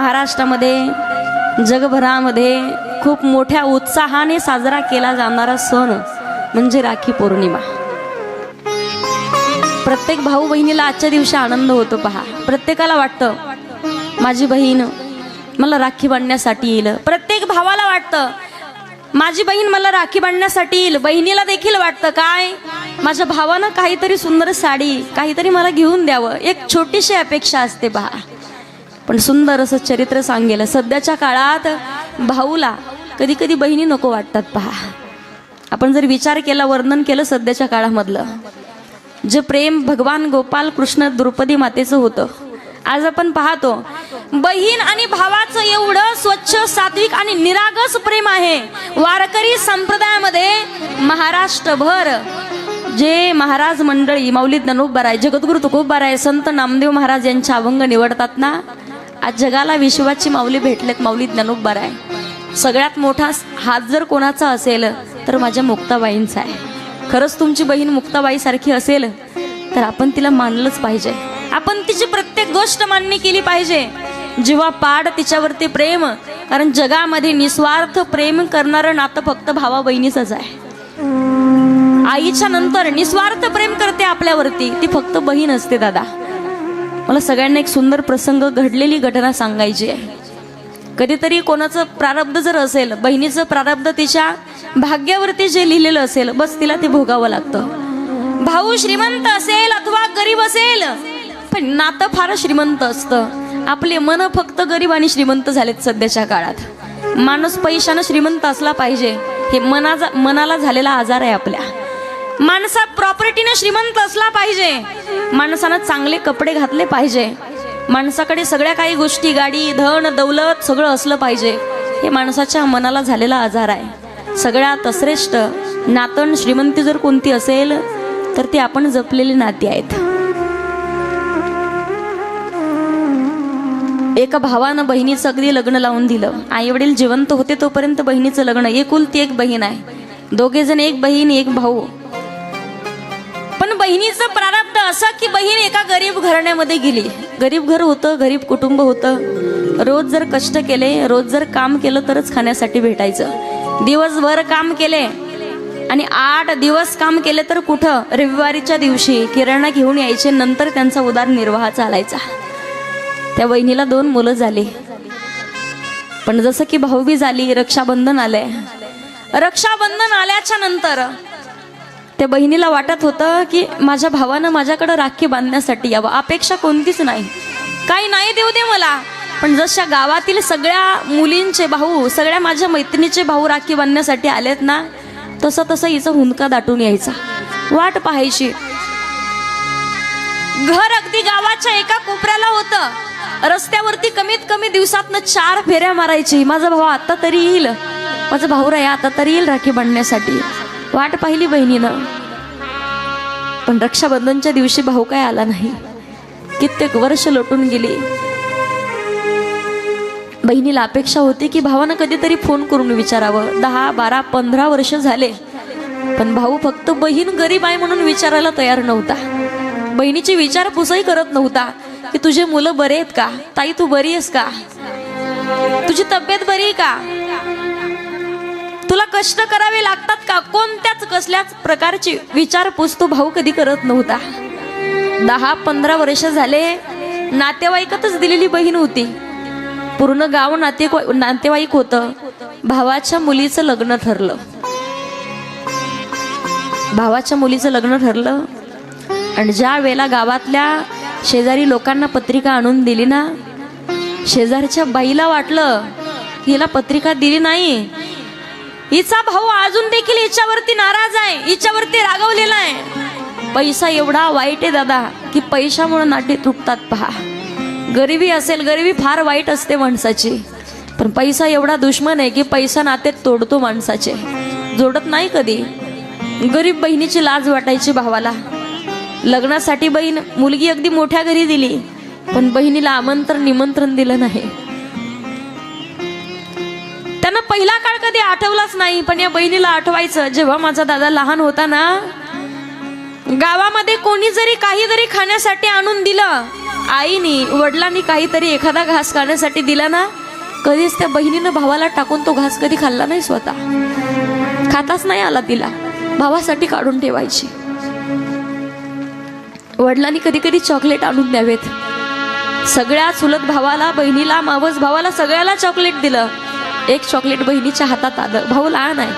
महाराष्ट्रामध्ये जगभरामध्ये खूप मोठ्या उत्साहाने साजरा केला जाणारा सण म्हणजे राखी पौर्णिमा. प्रत्येक भाऊ बहिणीला आजच्या दिवशी आनंद होतो पहा. प्रत्येकाला वाटतं माझी बहीण मला राखी बांधण्यासाठी येईल. प्रत्येक भावाला वाटतं माझी बहीण मला राखी बांधण्यासाठी येईल. बहिणीला देखील वाटतं काय? माझ्या भावानं काहीतरी सुंदर साडी काहीतरी मला घेऊन द्यावं. एक छोटीशी अपेक्षा असते पहा. पण सुंदर असं चरित्र सांगेल. सध्याच्या काळात भाऊला कधी कधी बहिणी नको वाटतात पहा. आपण जर विचार केला वर्णन केलं सध्याच्या काळामधलं जे प्रेम भगवान गोपाल कृष्ण द्रौपदी मातेचं होतं आज आपण पाहतो बहीण आणि भावाचं एवढं स्वच्छ सात्विक आणि निरागस प्रेम आहे. वारकरी संप्रदायामध्ये महाराष्ट्रभर जे महाराज मंडळी माऊली आहे जगद्गुरु तुकोबाराय संत नामदेव महाराज यांच्या अभंग निवडतात ना आज जगाला विश्वाची माऊली भेटलेत माऊली ज्ञानोबाराय सगळ्यात मोठा हात जर कोणाचा असेल तर माझ्या मुक्ताबाईंचा आहे. खरंच तुमची बहीण मुक्ताबाई सारखी असेल तर आपण तिला मानलंच पाहिजे. आपण तिची प्रत्येक गोष्ट मान्य केली पाहिजे. जेव्हा पाड तिच्यावरती प्रेम कारण जगामध्ये निस्वार्थ प्रेम करणारं नातं फक्त भावा बहिणीचंच आहे. आईच्या नंतर निस्वार्थ प्रेम करते आपल्यावरती ती फक्त बहीण असते दादा. मला सगळ्यांना एक सुंदर प्रसंग घडलेली घटना सांगायची आहे. कधीतरी कोणाचं प्रारब्ध जर असेल बहिणीचं प्रारब्ध तिच्या भाग्यावरती जे लिहिलेलं असेल बस तिला ते भोगावं लागतं. भाऊ श्रीमंत असेल अथवा गरीब असेल पण नातं फार श्रीमंत असतं. आपले मन फक्त गरीब आणि श्रीमंत झालेत सध्याच्या काळात. माणूस पैशानं श्रीमंत असला पाहिजे हे मनाचा मनाला झालेला आजार आहे आपल्या. माणसा प्रॉपर्टीनं श्रीमंत असला पाहिजे. माणसानं चांगले कपडे घातले पाहिजे. माणसाकडे सगळ्या काही गोष्टी गाडी धन दौलत सगळं असलं पाहिजे. हे माणसाच्या मनाला झालेला आजार आहे. सगळ्यात श्रेष्ठ नातन श्रीमंती जर कोणती असेल तर ती आपण जपलेली नाती आहेत. एका भावानं बहिणीचं अगदी लग्न लावून दिलं. आई वडील जिवंत होते तोपर्यंत बहिणीचं लग्न एकुलती एक बहीण आहे. दोघे जण एक बहीण एक भाऊ. बहिणीचं प्रारब्ध असं की बहीण एका गरीब घराण्यामध्ये गेली. गरीब घर होतं गरीब कुटुंब होतं. रोज जर कष्ट केले रोज जर काम केलं तरच खाण्यासाठी भेटायचं. दिवसभर काम केले आणि आठ दिवस काम केले तर कुठं? रविवारीच्या दिवशी किराणा घेऊन यायचे नंतर त्यांचा उदारनिर्वाह चालायचा. त्या बहिणीला दोन मुलं झाली. पण जसं की भाऊबी झाली रक्षाबंधन आलंय. रक्षाबंधन आल्याच्यानंतर त्या बहिणीला वाटत होतं की माझ्या भावानं माझ्याकडं राखी बांधण्यासाठी यावं. अपेक्षा कोणतीच नाही. काही नाही देऊ दे मला. पण जशा गावातील सगळ्या मुलींचे भाऊ सगळ्या माझ्या मैत्रिणीचे भाऊ राखी बांधण्यासाठी आलेत ना तसं तसं हिचा हुंदका दाटून यायचा. वाट पाहायची. घर अगदी गावाच्या एका कोपऱ्याला होतं. रस्त्यावरती कमीत कमी दिवसातनं चार फेऱ्या मारायची. माझा भाऊ आता तरी येईल. माझा भाऊ राय आता तरी येईल राखी बांधण्यासाठी. वाट पाहिली बहिणीनं. पण रक्षाबंधनच्या दिवशी भाऊ काय आला नाही. कित्येक वर्ष लोटून गेली. बहिणीला अपेक्षा होती की भावानं कधीतरी फोन करून विचारावं. दहा बारा पंधरा वर्ष झाले. पण भाऊ फक्त बहीण गरीब आहे म्हणून विचारायला तयार नव्हता. बहिणीची विचारपूसही करत नव्हता की तुझे मुलं बरे आहेत का? ताई तू बरी आहेस का? तुझी तब्येत बरी आहे का? तुला कष्ट करावे लागतात का? कोणत्याच कसल्याच प्रकारची विचारपूस तो भाऊ कधी करत नव्हता. दहा पंधरा वर्ष झाले नातेवाईकातच दिलेली बहीण होती. पूर्ण गाव नाते नातेवाईक होतं. भावाच्या मुलीचं लग्न ठरलं. भावाच्या मुलीचं लग्न ठरलं. आणि ज्या वेळेला गावातल्या शेजारी लोकांना पत्रिका आणून दिली ना शेजारच्या बाईला वाटलं हिला पत्रिका दिली नाही हिचा भाऊ अजून देखील हिच्यावरती नाराज आहे हिच्यावरती रागवलेला आहे. पैसा एवढा वाईट आहे दादा की पैशामुळे नाटे तुटतात पहा. गरिबी असेल गरिबी फार वाईट असते माणसाची. पण पैसा एवढा दुश्मन आहे की पैसा नाते तोडतो माणसाचे. जोडत नाही कधी. गरीब बहिणीची लाज वाटायची भावाला. लग्नासाठी बहीण मुलगी अगदी मोठ्या घरी दिली पण बहिणीला आमंत्रण निमंत्रण दिलं नाही. त्यांना पहिला काळ कधी आठवलाच नाही पण या बहिणीला आठवायचं. जेव्हा माझा दादा लहान होता ना गावामध्ये कोणी जरी काहीतरी खाण्यासाठी आणून दिलं आईनी वडिलांनी काहीतरी एखादा घास खाण्यासाठी दिला ना कधीच त्या बहिणीनं भावाला टाकून तो घास कधी खाल्ला नाही स्वतः. खाताच नाही आला तिला. भावासाठी काढून ठेवायची. वडिलांनी कधी कधी चॉकलेट आणून द्यावेत. सगळ्या चुलत भावाला बहिणीला मावस भावाला सगळ्याला चॉकलेट दिलं. एक चॉकलेट बहिणीच्या हातात आलं. भाऊ लहान आहे.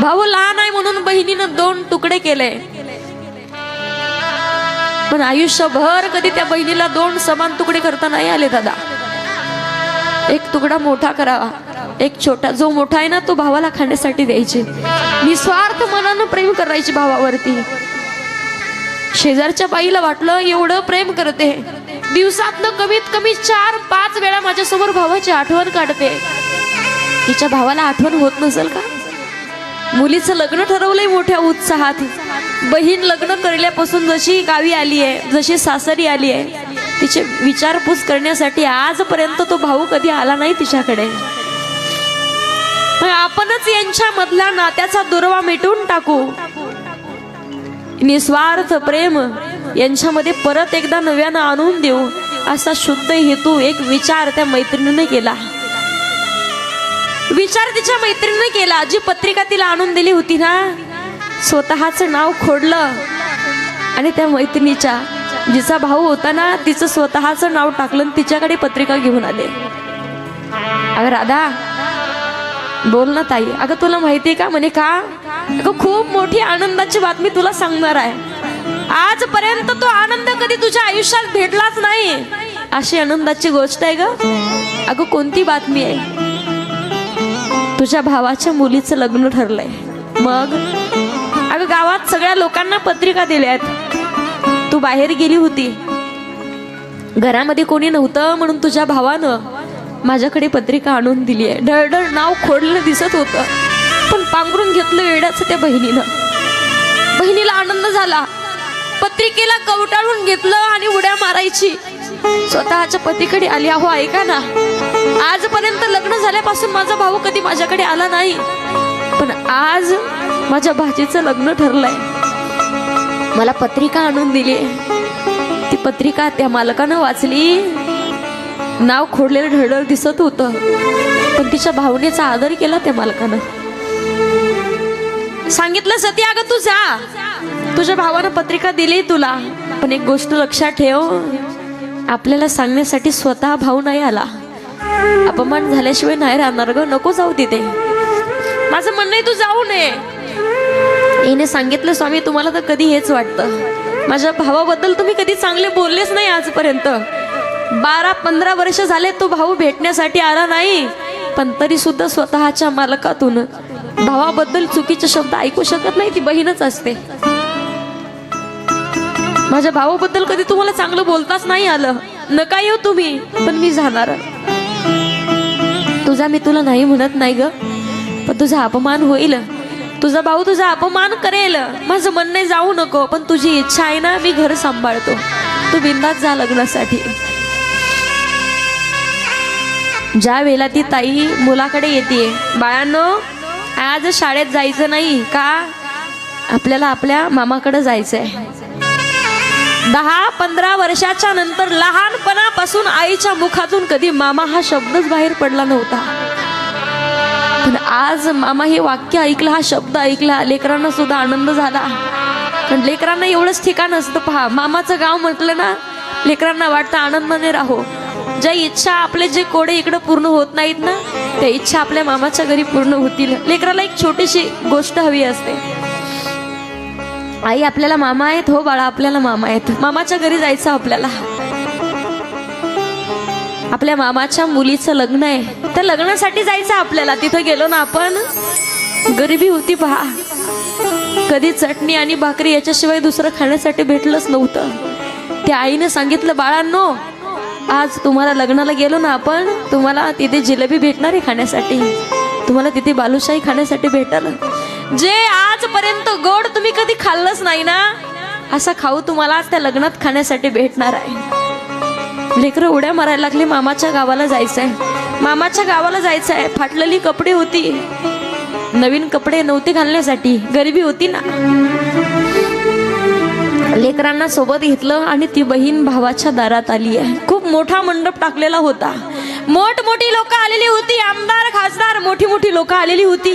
भाऊ लहान आहे म्हणून बहिणीनं दोन तुकडे केले. पण आयुष्यभर कधी त्या बहिणीला दोन समान तुकडे करता नाही आले दादा. एक तुकडा मोठा करावा. एक छोटा. जो मोठा आहे ना तो भावाला खाण्यासाठी द्यायचे. निस्वार्थ मनानं प्रेम करायची भावावरती. शेजारच्या बाईला वाटलं एवढं प्रेम करते. दिवसातनं कमीत कमी चार पाच वेळा माझ्यासमोर भावाची आठवण काढते. तिच्या भावाला आठवण होत नसेल का? मुलीचं लग्न ठरवलंय मोठ्या उत्साहात. बहीण लग्न करल्यापासून जशी गावी आली आहे जशी सासरी आली आहे तिचे विचारपूस करण्यासाठी आजपर्यंत तो भाऊ कधी आला नाही तिच्याकडे. आपणच यांच्यामधल्या नात्याचा दुर्वा मिटून टाकू. निस्वार्थ प्रेम यांच्यामध्ये परत एकदा नव्यानं आणून देऊ असा शुद्ध हेतू एक विचार त्या मैत्रिणीने केला. विचार तिच्या मैत्रिणीने केला. जी पत्रिका तिला आणून दिली होती ना स्वतःच नाव खोडलं. आणि त्या मैत्रिणीच्या जिचा भाऊ होता ना तिचं स्वतःचं नाव टाकलं तिच्याकडे पत्रिका घेऊन आले. अगं राधा बोल ना ताई. अगं तुला माहितीये का? म्हणे का? अगं खूप मोठी आनंदाची बातमी तुला सांगणार आहे. आजपर्यंत तो आनंद कधी तुझ्या आयुष्यात भेटलाच नाही. अशी आनंदाची गोष्ट आहे ग. अगं कोणती बातमी आहे? तुझ्या भावाच्या मुलीचं लग्न ठरलंय. मग? अगं गावात सगळ्या लोकांना पत्रिका दिल्यात. तू बाहेर गेली होती. घरामध्ये कोणी नव्हतं म्हणून तुझ्या भावानं माझ्याकडे पत्रिका आणून दिली आहे. ढळढळ नाव खोडलं दिसत होतं. पण पांघरून घेतलं वेड्याचं त्या बहिणीनं. बहिणीला आनंद झाला. पत्रिकेला कवटाळून घेतलं आणि उड्या मारायची. स्वतःच्या पतीकडे आली अहो ऐका ना. आजपर्यंत लग्न झाल्यापासून माझा भाऊ कधी माझ्याकडे आला नाही. पण आज माझ्या भाचीचं लग्न ठरलंय. मला पत्रिका आणून दिली. ती पत्रिका त्या मालकानं वाचली. नाव खोडलेलं ढळढळ दिसत होतं. पण तिच्या भावनेचा आदर केला त्या मालकानं. सांगितलं सती अगं तू जा. तुझ्या भावानं पत्रिका दिली तुला. पण एक गोष्ट लक्षात ठेव. आपल्याला सांगण्यासाठी स्वतः भाऊ नाही आला. अपमान झाल्याशिवाय नाही राहणार ग. नको जाऊ तिथे. माझं म्हणणं आहे तू जाऊ नये. हिने सांगितलं स्वामी तुम्हाला तर कधी हेच वाटतं. माझ्या भावाबद्दल तुम्ही कधी चांगले बोललेच नाही आजपर्यंत. बारा पंधरा वर्ष झाले तो भाऊ भेटण्यासाठी आला नाही. पण तरी सुद्धा स्वतःच्या मालकातून भावाबद्दल चुकीचे शब्द ऐकू शकत नाही. ती बहीणच असते. माझ्या भावाबद्दल कधी तुम्हाला चांगलं बोलताच नाही आलं. नका येऊ तुम्ही पण मी जाणार. तुझा मी तुला नाही म्हणत नाही ग पण तुझा अपमान होईल. तुझा भाऊ तुझा अपमान करेल. माझं म्हणणे जाऊ नको पण तुझी इच्छा आहे ना मी घर सांभाळतो. तू बिंदात जा लग्नासाठी. ज्या वेळेला ती ताई मुलाकडे येते बाळांनो आज शाळेत जायचं नाही का? आपल्याला आपल्या मामाकडे जायचं आहे दहा पंधरा वर्षाच्या नंतर लहानपणापासून आईच्या मुखातून कधी मामा हा शब्दच बाहेर पडला नव्हता. पण आज मामा हे वाक्य ऐकलं हा शब्द ऐकला लेकरांना सुद्धा आनंद झाला. पण लेकरांना एवढंच ठिकाण असतं पहा. मामाचं गाव म्हटलं ना लेकरांना वाटतं आनंदाने राहो. ज्या इच्छा आपले जे कोडे इकडं पूर्ण होत नाहीत ना त्या इच्छा आपल्या मामाच्या घरी पूर्ण होतील. लेकराला एक छोटीशी गोष्ट हवी असते. आई आपल्याला मामा आहेत. हो बाळा आपल्याला मामा आहेत. मामाच्या घरी जायचं आपल्याला. आपल्या मामाच्या मुलीचं लग्न आहे. त्या लग्नासाठी जायचं आपल्याला. तिथं गेलो ना आपण. गरिबी होती पहा. कधी चटणी आणि भाकरी याच्याशिवाय दुसरं खाण्यासाठी भेटलंच नव्हतं. त्या आईने सांगितलं बाळांनो आज तुम्हाला लग्नाला गेलो ना आपण तुम्हाला तिथे जिलेबी भेटणार आहे खाण्यासाठी. तुम्हाला तिथे बालुशाही खाण्यासाठी भेटल. जे आजपर्यंत गोड तुम्ही कधी खाल्लंच नाही ना असा खाऊ तुम्हाला आज त्या लग्नात खाण्यासाठी भेटणार आहे. लेकरं उड्या मारायला लागली मामाच्या गावाला जायचंय. मामाच्या गावाला जायचंय. फाटलेली कपडे होती. नवीन कपडे नव्हते घालण्यासाठी. गरिबी होती ना. लेकरांना सोबत घेतलं आणि ती बहीण भावाच्या दारात आली आहे. खूप मोठा मंडप टाकलेला होता. मोठमोठी लोक आलेली होती. आमदार खासदार मोठी मोठी लोक आलेली होती.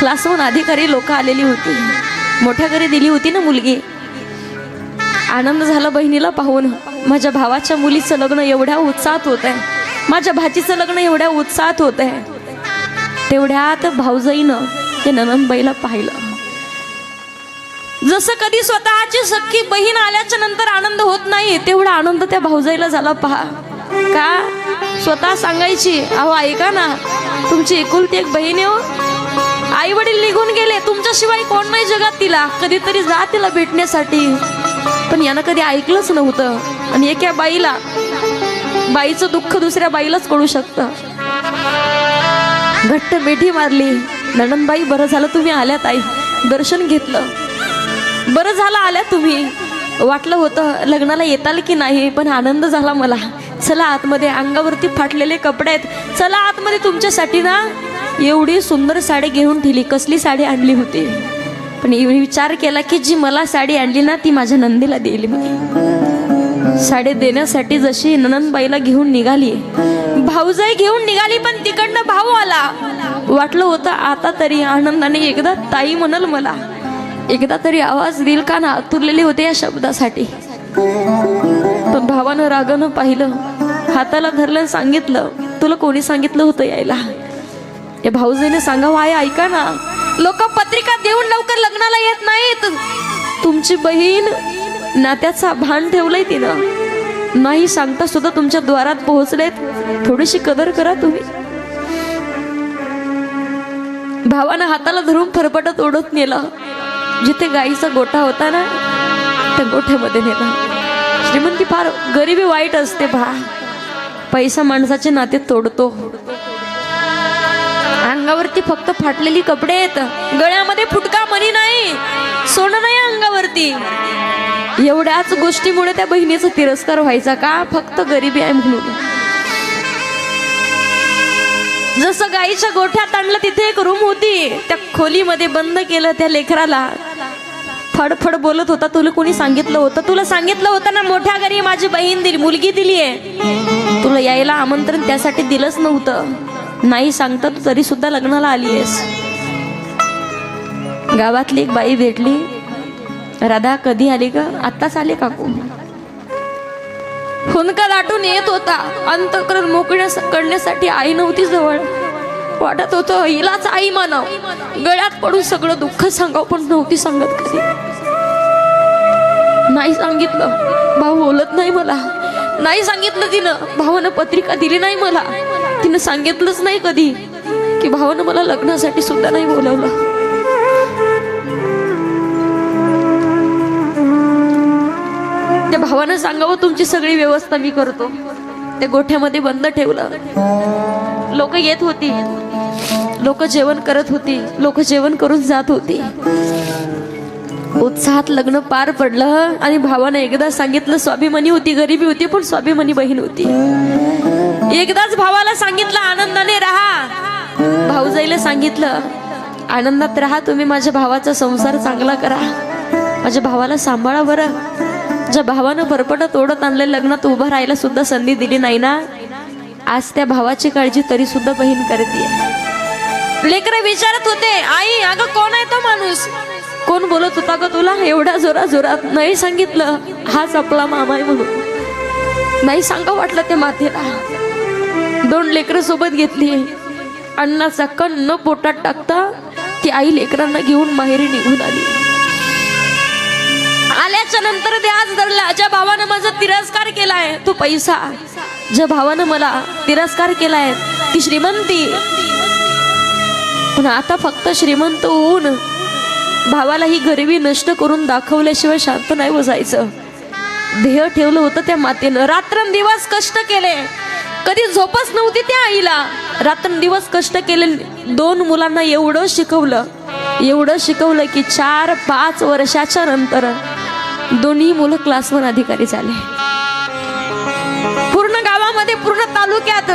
क्लासहून अधिकारी लोक आलेली होती. मोठ्या घरी दिली होती ना मुलगी. आनंद झाला बहिणीला पाहून. माझ्या भावाच्या मुलीचं लग्न एवढ्या उत्साहात होत आहे माझ्या भाचीचं लग्न एवढ्या उत्साहात होत आहे तेवढ्यात भाऊजाईनं ते ननंदबाईला पाहिलं. जसं कधी स्वतःची सख्खी बहीण आल्याच्यानंतर आनंद होत नाही तेवढा आनंद त्या भाऊजाईला झाला. पहा का? स्वतः सांगायची. अहो ऐका ना. तुमची एकुलती एक बहीण आहे हो. आई वडील निघून गेले. तुमच्याशिवाय कोण नाही जगात तिला. कधीतरी जा तिला भेटण्यासाठी. पण यानं कधी ऐकलंच नव्हतं. आणि एका बाईला बाईचं दुःख दुसऱ्या बाईलाच कळू शकतं. घट्ट मिठी मारली. नणंदबाई बरं झालं तुम्ही आल्यात आई. दर्शन घेतलं. बरं झालं आल्या तुम्ही. वाटलं होतं लग्नाला येताल की नाही पण आनंद झाला मला. चला आतमध्ये अंगावरती फाटलेले कपडे आहेत. चला आतमध्ये तुमच्यासाठी ना एवढी सुंदर साडी घेऊन ठेली कसली साडी आणली होती? पण एवढी विचार केला की जी मला साडी आणली ना ती माझ्या नंदीला दिली मी. साडी देण्यासाठी जशी ननंदबाईला घेऊन निघाली भाऊजाई घेऊन निघाली पण तिकडनं भाऊ आला. वाटलं होतं आता तरी आनंदाने एकदा ताई म्हणल मला. एकदा तरी आवाज देईल का ना आतुरलेले होते या शब्दासाठी. पण भावानं रागानं पाहिलं. हाताला धरलं सांगितलं तुला कोणी सांगितलं होतं यायला? या भाऊजीने सांगावं आहे ऐका ना. लोक पत्रिका देऊन लवकर लग्नाला येत नाहीत. तुमची बहीण नात्याचा भान ठेवलंय तिनं. नाही सांगता सुद्धा तुमच्या द्वारात पोहोचलेत. थोडीशी कदर करा तुम्ही. भावानं हाताला धरून फरफटत ओढत नेलं. जिथे गाईचा गोठा होता ना त्या गोठ्यामध्ये नेला. श्रीमंती फार गरिबी वाईट असते भा. पैसा माणसाचे नाते तोडतो. अंगावरती फक्त फाटलेली कपडे आहेत. गळ्यामध्ये फुटका मनी नाही. सोनं नाही अंगावरती. एवढ्याच गोष्टीमुळे त्या बहिणीचा तिरस्कार व्हायचा का? फक्त गरिबी आहे म्हणून. जसं गाईच्या गोठ्यात आणलं तिथे एक रूम होती. त्या खोलीमध्ये बंद केलं त्या लेकराला. फडफड बोलत होता. तुला कोणी सांगितलं होतं? तुला सांगितलं होतं ना मोठ्या घरी माझी बहीण दिली मुलगी दिली आहे तुला यायला आमंत्रण त्यासाठी दिलंच नव्हतं. नाही सांगता तू तरी सुद्धा लग्नाला आली आहेस गावातली एक बाई भेटली. राधा कधी आली का आत्ताच आली काकू. हुनका दाटून येत होता. अंतकरण मोकळ्या करण्यासाठी आई नव्हती जवळ. वाटत होतं हिलाच आई मानव गळ्यात पडून सगळं दुःख सांगाव पण नव्हती सांगत कधी. नाही सांगितलं. भाऊ बोलत नाही मला. नाही सांगितलं तिनं. भावानं पत्रिका दिली नाही मला. तिनं सांगितलंच नाही कधी की भावानं मला लग्नासाठी सुद्धा नाही बोलावलं. त्या भावानं सांगावं तुमची सगळी व्यवस्था मी करतो. त्या गोठ्यामध्ये बंद ठेवलं. लोक येत होती. लोक जेवण करत होती. लोक जेवण करून जात होती. उत्साहात लग्न पार पडलं आणि भावानं एकदा सांगितलं स्वाभिमानी होती गरीबी होती पण स्वाभिमानी बहीण होती. एकदाच भावाला सांगितलं आनंदाने राहा. भाऊजाईला सांगितलं आनंदात राहा तुम्ही माझ्या भावाचा संसार चांगला करा. माझ्या भावाला सांभाळा बरं. ज्या भावानं भरपटत ओढत आणले लग्नात उभं राहायला सुद्धा संधी दिली नाही ना? आज त्या भावाची काळजी तरी सुद्धा बहीण करते लेकर विचारत होते आई अगं कोण आहे तो माणूस? कोण बोलत होता ग तुला? एवढ्या जोरा जोरात नाही सांगितलं. हाच आपला मामा आहे म्हणून. नाही सांगा वाटलं ते मातेला. दोन लेकरं सोबत घेतली. अण्णाचा कन्न न पोटात टाकता ती आई लेकरांना घेऊन माहेरी निघून आली. आल्याच्यानंतर ते आज धरला ज्या भावानं माझा तिरस्कार केलाय तो पैसा. ज्या भावानं मला तिरस्कार केलाय ती श्रीमंती. पण आता फक्त श्रीमंत होऊन भावाला ही गरिबी नष्ट करून दाखवल्याशिवाय शांत नाही बसायचं. ध्येय ठेवलं होतं त्या मातेनं. रात्रंदिवस कष्ट केले. कधी झोपच नव्हती त्या आईला. रात्रंदिवस कष्ट केले. दोन मुलांना एवढं शिकवलं. एवढं शिकवलं की चार पाच वर्षाच्या नंतर दोन्ही मुलं क्लासवर अधिकारी झाले. पूर्ण गावामध्ये पूर्ण तालुक्यात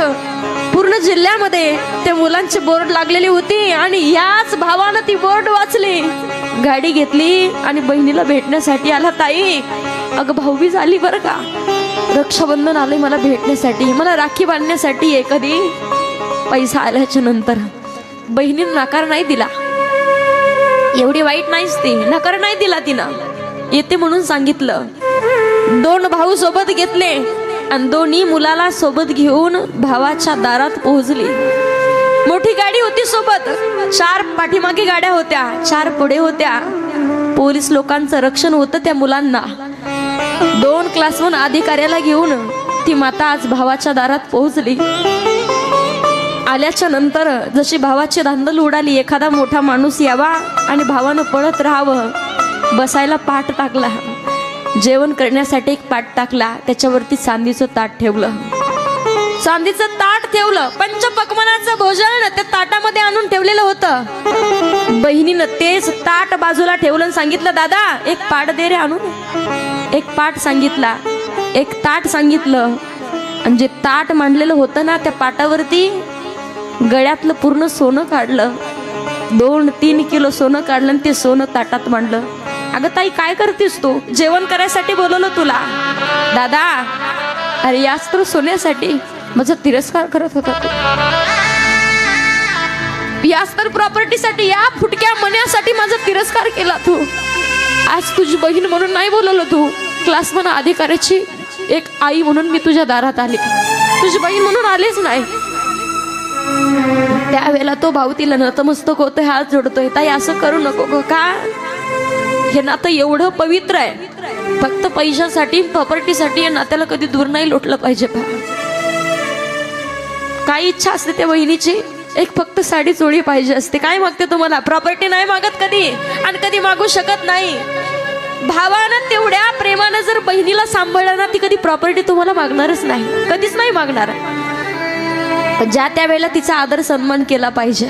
पूर्ण जिल्ह्यामध्ये त्या मुलांची बोर्ड लागलेली होती आणि याच भावानं ती बोर्ड वाचली. गाडी घेतली आणि बहिणीला भेटण्यासाठी आला ताई अगं भाऊबीज आली बरं का? रक्षाबंधन आले मला भेटण्यासाठी. मला राखी बांधण्यासाठी आहे कधी पैसा आल्याच्यानंतर. बहिणीनं नकार नाही दिला. एवढी वाईट नाहीच ती. नकार नाही दिला तिनं. येते म्हणून सांगितलं. दोन भाऊ सोबत घेतले आणि दोन्ही मुलाला सोबत घेऊन भावाच्या दारात पोहोचली. मोठी गाडी होती सोबत. चार पाठीमागे गाड्या होत्या चार पुढे होत्या. पोलीस लोकांचं रक्षण होतं त्या मुलांना. दोन क्लासहून अधिकाऱ्याला घेऊन ती माता आज भावाच्या दारात पोहोचली. आल्याच्यानंतर जशी भावाची धांदल उडाली एखादा मोठा माणूस यावा आणि भावानं पळत राहावं. बसायला पाठ टाकला. जेवण करण्यासाठी एक पाठ टाकला. त्याच्यावरती चांदीचं ताट ठेवलं. चांदीचं ताट ठेवलं. पंचपक्वानाचं भोजन त्या ताटामध्ये आणून ठेवलेलं होतं. बहिणीनं तेच ताट बाजूला ठेवलं सांगितलं दादा एक पाट दे. रे आणून एक पाट सांगितला एक ताट सांगितलं. आणि जे ताट मांडलेलं होतं ना त्या पाटावरती गळ्यातलं पूर्ण सोनं काढलं. दोन तीन किलो सोनं काढलं आणि ते सोनं ताटात मांडलं. अगं ताई काय करतेस तू? जेवण करायसाठी बोलवलं तुला. दादा अरे याच तर सोन्यासाठी. माझा तिरस्कार करत होता तू. याच तर प्रॉपर्टीसाठी या फुटक्या मण्यासाठी माझा तिरस्कार केला तू. आज तुझी बहीण म्हणून नाही बोलवलं तू. क्लास म्हणा अधिकाऱ्याची एक आई म्हणून मी तुझ्या दारात आले. तुझी बहीण म्हणून आलेच नाही. त्यावेळेला तो भाऊ तिला नतमस्तक होतोय हात जोडतोय. ताई असं करू नको गं का? हे नातं एवढं पवित्र आहे. फक्त पैशासाठी प्रॉपर्टीसाठी या नात्याला कधी दूर नाही लोटलं पाहिजे पा काय इच्छा असते त्या बहिणीची एक फक्त साडी चोळी पाहिजे असते. काय मागते तुम्हाला? प्रॉपर्टी नाही मागत कधी? आणि कधी मागू शकत नाही. भावानं तेवढ्या प्रेमानं जर बहिणीला सांभाळलं ना ती कधी प्रॉपर्टी तुम्हाला मागणारच नाही. कधीच नाही मागणार. पण ज्या त्या वेळेला तिचा आदर सन्मान केला पाहिजे.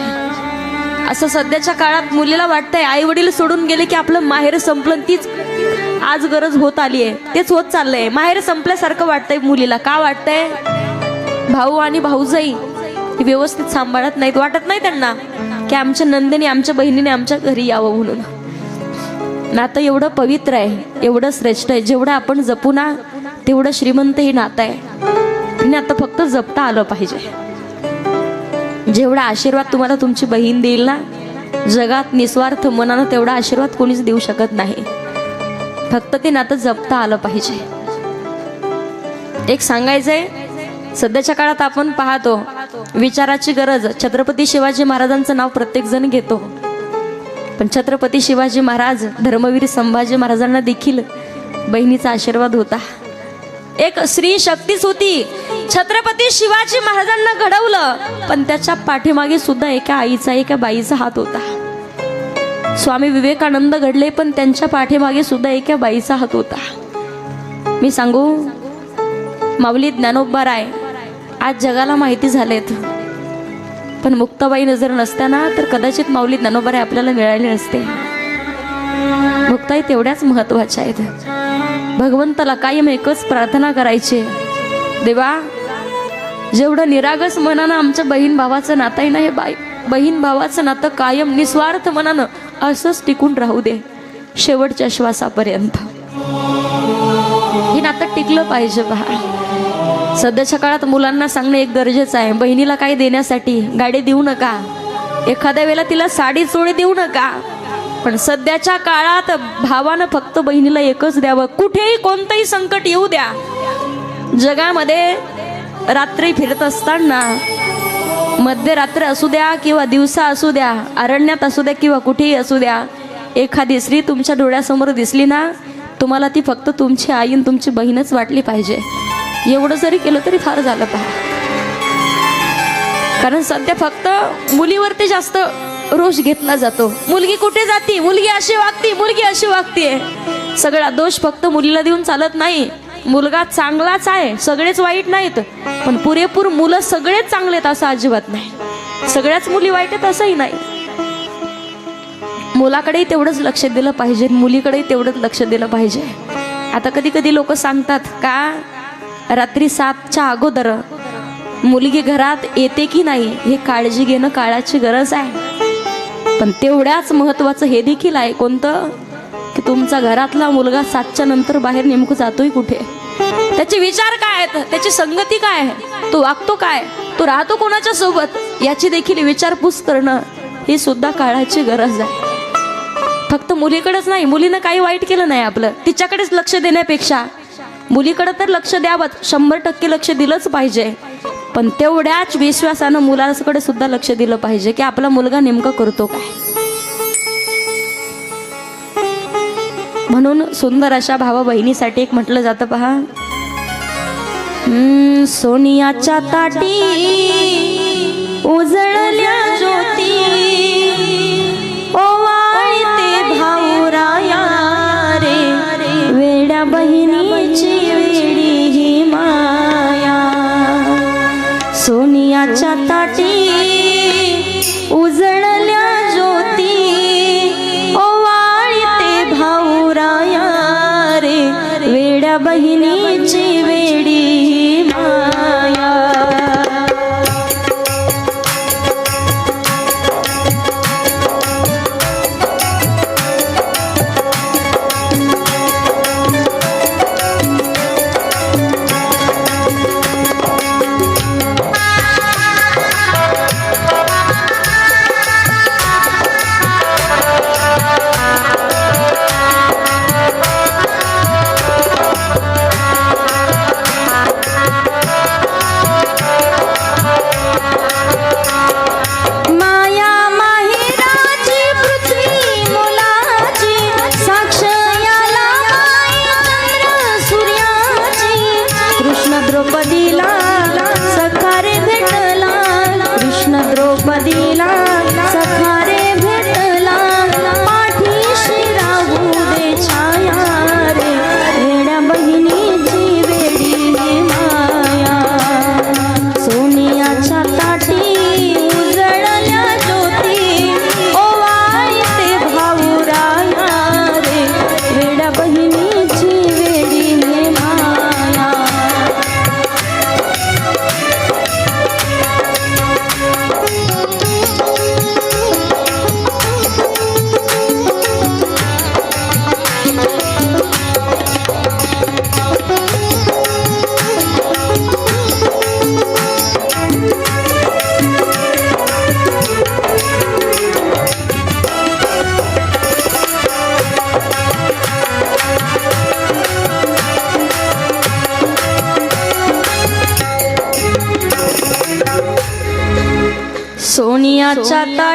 असं सध्याच्या काळात मुलीला वाटतंय आई वडील सोडून गेले की आपलं माहेर संपलं तीच आज गरज होत आली आहे. तेच होत चाललंय. माहेर संपल्यासारखं वाटतंय मुलीला. का वाटतंय? भाऊ आणि भाऊजाई ती व्यवस्थित सांभाळत नाहीत. वाटत नाही त्यांना की आमच्या नंदिनी आमच्या बहिणीने आमच्या घरी यावं म्हणून. नातं एवढं पवित्र आहे एवढं श्रेष्ठ आहे जेवढं आपण जपू ना तेवढं श्रीमंत हे नातं आहे. आणि आता फक्त जपता आलं पाहिजे. जेवढा आशीर्वाद तुम्हाला तुमची बहीण देईल ना जगात निस्वार्थ मनानं तेवढा आशीर्वाद कोणीच देऊ शकत नाही. फक्त ते नातं जपता आलं पाहिजे. एक सांगायचंय सध्याच्या काळात आपण पाहतो विचाराची गरज छत्रपती शिवाजी महाराजांचं नाव प्रत्येक जण घेतो. पण छत्रपती शिवाजी महाराज धर्मवीर संभाजी महाराजांना देखील बहिणीचा आशीर्वाद होता. एक स्त्री शक्तीच होती. छत्रपती शिवाजी महाराजांना घडवलं पण त्याच्या पाठीमागे सुद्धा एका आईचा एका बाईचा हात होता. स्वामी विवेकानंद घडले पण त्यांच्या पाठीमागे सुद्धा एका बाईचा हात होता. मी सांगू? माऊली ज्ञानोबा राय आज जगाला माहिती झालेत. पण मुक्ताबाई नजर नसताना तर कदाचित माऊली ज्ञानोबारे आपल्याला मिळाले नसते. मुक्ताई तेवढ्याच महत्त्वाच्या आहेत. भगवंताला कायम एकच प्रार्थना करायची. देवा जेवढं निरागस मनानं आमच्या बहीण भावाचं नातं आहे ना हे बाई बहीण भावाचं नातं कायम निस्वार्थ मनानं असंच टिकून राहू दे शेवटच्या श्वासापर्यंत. हे नातं टिकलं पाहिजे पहा सध्याच्या काळात मुलांना सांगणं एक गरजेचं आहे. बहिणीला काही देण्यासाठी गाडी देऊ नका. एखाद्या वेळेला तिला साडी चोळी देऊ नका. पण सध्याच्या काळात भावानं फक्त बहिणीला एकच द्यावं. कुठेही कोणतंही संकट येऊ द्या. जगामध्ये रात्री फिरत असताना मध्यरात्र असू द्या किंवा दिवसा असू द्या अरण्यात असू द्या किंवा कुठेही असू द्या एखादी स्त्री तुमच्या डोळ्यासमोर दिसली ना तुम्हाला ती फक्त तुमची आई आणि तुमची बहीणच वाटली पाहिजे. एवढं जरी केलं तरी फार झालं पहा कारण सध्या फक्त मुलीवरती जास्त रोष घेतला जातो. मुलगी कुठे जाती? मुलगी अशी वागती मुलगी अशी वागतीये सगळा दोष फक्त मुलीला देऊन चालत नाही. मुलगा चांगलाच आहे सगळेच वाईट नाहीत. पण पुरेपूर मुलं सगळेच चांगले आहेत असं अजिबात नाही. सगळ्याच मुली वाईट आहेत असंही नाही. मुलाकडेही तेवढंच लक्ष दिलं पाहिजे मुलीकडेही तेवढंच लक्ष दिलं पाहिजे. आता कधी कधी लोक सांगतात का रात्री सातच्या अगोदर मुलगी घरात येते की नाही हे काळजी घेणं काळाची गरज आहे. पण तेवढ्याच महत्वाचं हे देखील आहे कोणतं? की तुमचा घरातला मुलगा सातच्या नंतर बाहेर नेमकं जातोय कुठे? त्याचे विचार काय आहेत? त्याची संगती काय आहे? तो वागतो काय? तो राहतो कोणाच्या सोबत? याची देखील विचारपूस करणं ही सुद्धा काळाची गरज आहे. फक्त मुलीकडेच नाही मुलीनं काही वाईट केलं नाही आपलं. तिच्याकडेच लक्ष देण्यापेक्षा मुलीकडे तर लक्ष द्यावंच. शंभर टक्के लक्ष दिलंच पाहिजे. पण तेवढ्याच विश्वासानं मुलाकडे सुद्धा लक्ष दिलं पाहिजे की आपला मुलगा नेमकं करतो काय. म्हणून सुंदर अशा भावा बहिणीसाठी एक म्हटलं जातं पहा. हम्म, सोनियाच्या ताटी उजळल्या ज्योती. सोनियाच्या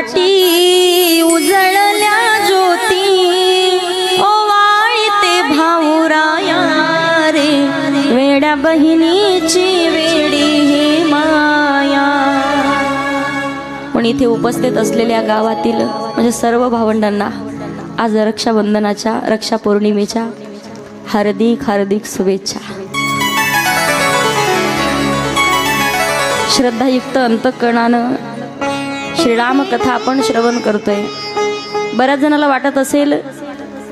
वाटी उजळल्या ज्योती. ओवाळते भाऊराया रे. वेड्या बहिणीची वेडी ही माया. पण इथे उपस्थित असलेल्या गावातील म्हणजे सर्व भावंडांना आज रक्षाबंधनाच्या रक्षा पौर्णिमेच्या हार्दिक हार्दिक शुभेच्छा. श्रद्धायुक्त अंतकणानं श्रीराम कथा आपण श्रवण करतोय. बऱ्याच जणाला वाटत असेल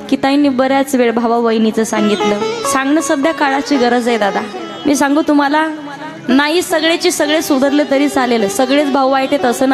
की ताईंनी बऱ्याच वेळ भावा वहिनीचं सांगितलं. सांगणं सध्या काळाची गरज आहे दादा. मी सांगू तुम्हाला नाही सगळेची सगळे सुधारले तरी चालेल. सगळेच भाऊ वाईट आहेत असं नाही.